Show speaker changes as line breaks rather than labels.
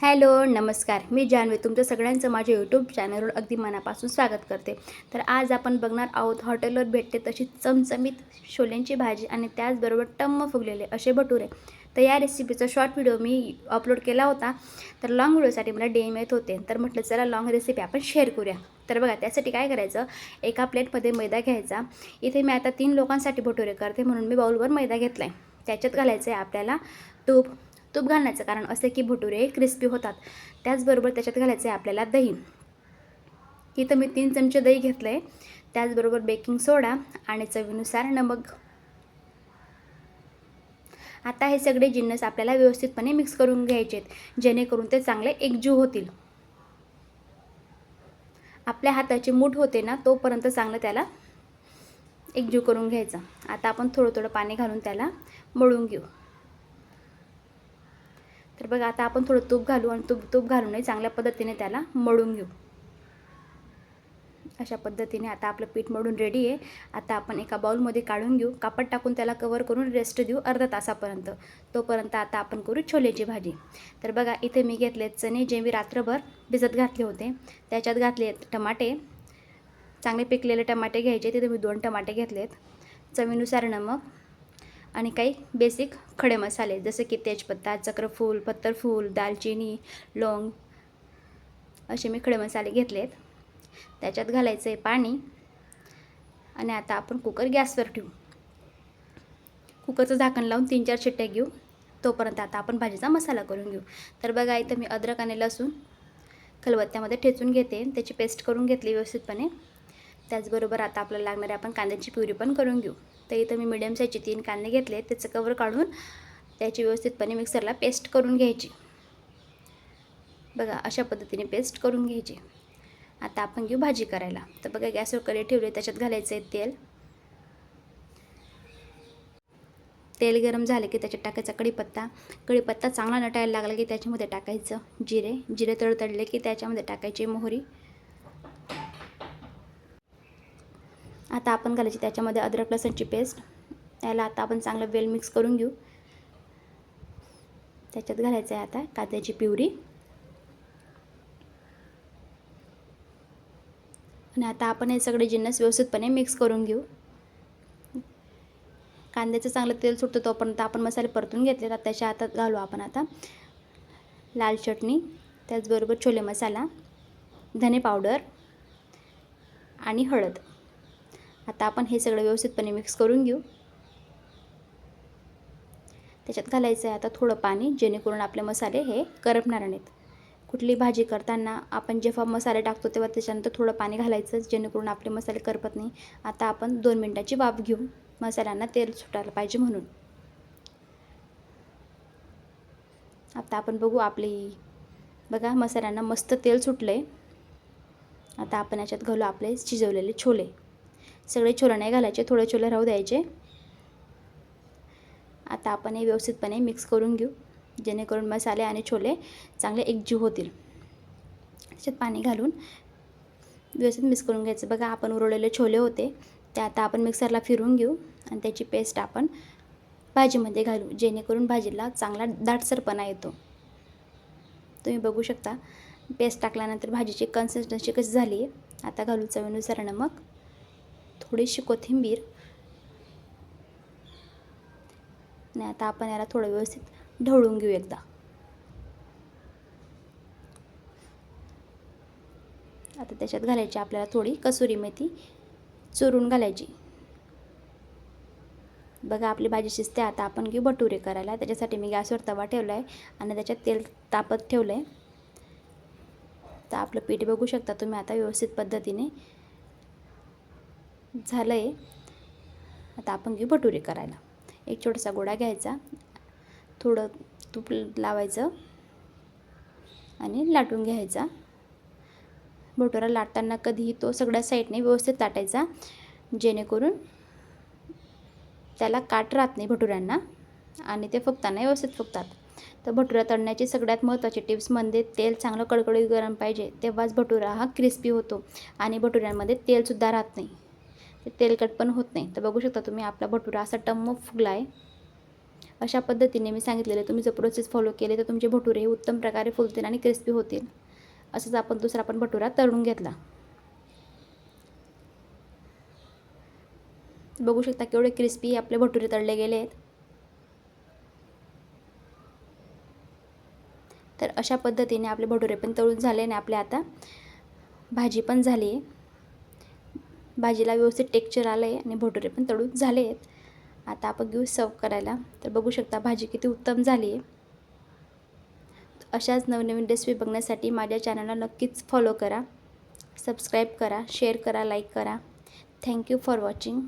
Hello नमस्कार. मी जान्हवी तुमचं सगळ्यांचं माझ्या यूट्यूब चॅनलवर अगदी मनापासून स्वागत करते. तर आज आपण बघणार आहोत हॉटेलवर भेटते तशी चमचमीत छोल्यांची भाजी आणि त्याचबरोबर टम्म फुगलेले असे भटुरे. तर या रेसिपीचा शॉर्ट व्हिडिओ मी अपलोड केला होता. तर लॉंग व्हिडिओसाठी मला डेम येत होते. तर म्हटलं चला लॉंग रेसिपी आपण शेअर करूया. तर बघा त्यासाठी काय करायचं? एका प्लेटमध्ये मैदा घ्यायचा. इथे मी आता तीन लोकांसाठी भटुरे करते म्हणून मी बाउलवर मैदा घेतला आहे त्याच्यात घालायचं आहे आपल्याला तूप तूप घालण्याचं. कारण असे की भटुरे क्रिस्पी होतात. त्याचबरोबर त्याच्यात घालायचं आहे आपल्याला दही. इथं मी तीन चमचे दही घेतलं आहे त्याचबरोबर बेकिंग सोडा आणि चवीनुसार नमक. आता हे सगळे जिन्नस आपल्याला व्यवस्थितपणे मिक्स करून घ्यायचे आहेत. जेणेकरून ते चांगले एकजीव होतील. आपल्या हाताची मूठ होते ना तोपर्यंत चांगलं त्याला एकजीव करून घ्यायचं. आता आपण थोडं थोडं पाणी घालून त्याला मळून घेऊ. बघा आता आपण थोडं तूप घालू आणि तूप तूप घालूनही चांगल्या पद्धतीने त्याला मळून घेऊ. अशा पद्धतीने आता आपलं पीठ मळून रेडी आहे. आता आपण एका बाउलमध्ये काढून घेऊ. कापड टाकून त्याला कवर करून रेस्ट देऊ अर्धा तासापर्यंत. तोपर्यंत आता आपण करू छोलेची भाजी. तर बघा इथे मी घेतले चणे जे मी रात्रभर भिजत घातले होते. त्याच्यात घातले टमाटे. चांगले पिकलेले टमाटे घ्यायचे. तिथे मी दोन टमाटे घेतलेत. चवीनुसार नमक. आणि काही बेसिक खडे मसाले जसे की तेजपत्ता चक्रफूल पत्तरफूल दालचिनी लवंग असे मी खडे मसाले घेतलेत. त्याच्यात घालायचं आहे पाणी. आणि आता आपण कुकर गॅसवर ठेवू. कुकरचं झाकण लावून तीन चार शिट्ट्या घेऊ. तोपर्यंत आता आपण भाजीचा मसाला करून घेऊ. तर बघा इथं मी अद्रक आणि लसूण खलबत्त्यामध्ये ठेचून घेते. त्याची पेस्ट करून घेतली व्यवस्थितपणे. त्याचबरोबर आता आपल्याला लागणारे आपण कांद्याची प्युरी पण करून घेऊ. तर इथं मी मिडियम साईजचे तीन कांदे घेतले त्याचं कवर काढून त्याची व्यवस्थितपणे मिक्सरला पेस्ट करून घ्यायची. बघा अशा पद्धतीने पेस्ट करून घ्यायची. आता आपण घेऊ भाजी करायला. तर बघा गॅसवर कढई ठेवले त्याच्यात घालायचं आहे तेल. तेल गरम झाले की त्याच्यात टाकायचा कढीपत्ता. कढीपत्ता चांगला नटायला लागला की त्याच्यामध्ये टाकायचं जिरे. जिरे तडतडले की त्याच्यामध्ये टाकायची मोहरी. आता आपण घालायची त्याच्यामध्ये अद्रक लसणची पेस्ट याला आता आपण चांगलं वेल मिक्स करून घेऊ. त्याच्यात घालायचं आहे आता कांद्याची पिवरी आणि आता आपण हे सगळे जिन्नस व्यवस्थितपणे मिक्स करून घेऊ. कांद्याचं चांगलं तेल सुटतं तोपर्यंत आपण मसाले परतून घेतले तर त्याच्या हातात घालू आपण आता. लाल चटणी त्याचबरोबर छोले मसाला धने पावडर आणि हळद. आता आपण हे सगळं व्यवस्थितपणे मिक्स करून घेऊ. त्याच्यात घालायचं आहे आता थोडं पाणी जेणेकरून आपले मसाले हे करपणार नाहीत. कुठली भाजी करताना आपण जेव्हा मसाले टाकतो तेव्हा त्याच्यानंतर थोडं पाणी घालायचं जेणेकरून आपले मसाले करपत नाही. आता आपण दोन मिनटाची वाफ घेऊ. मसाल्यांना तेल सुटायला पाहिजे म्हणून. आता आपण बघू आपली बघा मसाल्यांना मस्त तेल सुटलं आहे आता आपण याच्यात घालू आपले शिजवलेले छोले. सगळे छोले नाही घालायचे थोडे छोले राहू द्यायचे. आता आपण हे व्यवस्थितपणे मिक्स करून घेऊ. जेणेकरून मसाले आणि छोले चांगले एकजीव होतील. त्याच्यात पाणी घालून व्यवस्थित मिक्स करून घ्यायचं. बघा आपण उरवलेले छोले होते ते आता आपण मिक्सरला फिरून घेऊ आणि त्याची पेस्ट आपण भाजीमध्ये घालू. जेणेकरून भाजीला चांगला दाटसरपणा येतो. तुम्ही बघू शकता पेस्ट टाकल्यानंतर भाजीची कन्सिस्टन्सी कशी झाली आहे आता घालू चवीनुसार नमक थोडीशी कोथिंबीर. आणि आता आपण याला थोडं व्यवस्थित ढवळून घेऊ एकदा. आता त्याच्यात घालायची आपल्याला थोडी कसुरी मेथी चुरून घालायची. बघा आपली भाजी शिजते. आता आपण घेऊ भटुरे करायला. त्याच्यासाठी मी गॅसवर तवा ठेवला आहे आणि त्याच्यात तेल तापत ठेवलं आहे तर आपलं पीठ बघू शकता तुम्ही आता व्यवस्थित पद्धतीने. झालं आहे. आता आपण घेऊ भटुरे करायला. एक छोटासा गोळा घ्यायचा. थोडं तूप लावायचं आणि लाटून घ्यायचा. भटुरा लाटताना कधीही तो सगळ्या साईडने व्यवस्थित लाटायचा. जेणेकरून त्याला काट राहत नाही भटुऱ्यांना आणि ते फुगताना व्यवस्थित फुगतात. तर भटुरा तळण्याची सगळ्यात महत्त्वाची टिप्स म्हणजे तेल चांगलं कडकडीत गरम पाहिजे तेव्हाच भटुरा हा क्रिस्पी होतो आणि भटुऱ्यांमध्ये तेलसुद्धा राहत नाही. ते तेलकट पण होत नाही. तर बघू शकता तुम्ही आपला भटुरा असा टम्म फुगला आहे अशा पद्धतीने मी सांगितलेलं तुम्ही जर प्रोसेस फॉलो केले तर तुमचे भटुरे हे उत्तम प्रकारे फुलतील आणि क्रिस्पी होतील. असंच आपण दुसरा पण भटुरा तळून घेतला. बघू शकता केवढे क्रिस्पी आपले भटुरे तळले गेले आहेत. तर अशा पद्धतीने आपले भटुरे पण तळून झाले आणि आपले आता भाजी पण झाली आहे. भाजीला व्यवस्थित टेक्चर आलं आहे आणि भटुरे पण तळून झाले आहेत. आता आपण घेऊ सर्व करायला. तर बघू शकता भाजी किती उत्तम झाली आहे. अशाच नवनवीन रेसिपी बघण्यासाठी माझ्या चॅनलला नक्कीच फॉलो करा. सबस्क्राईब करा शेअर करा लाईक करा. Thank you for watching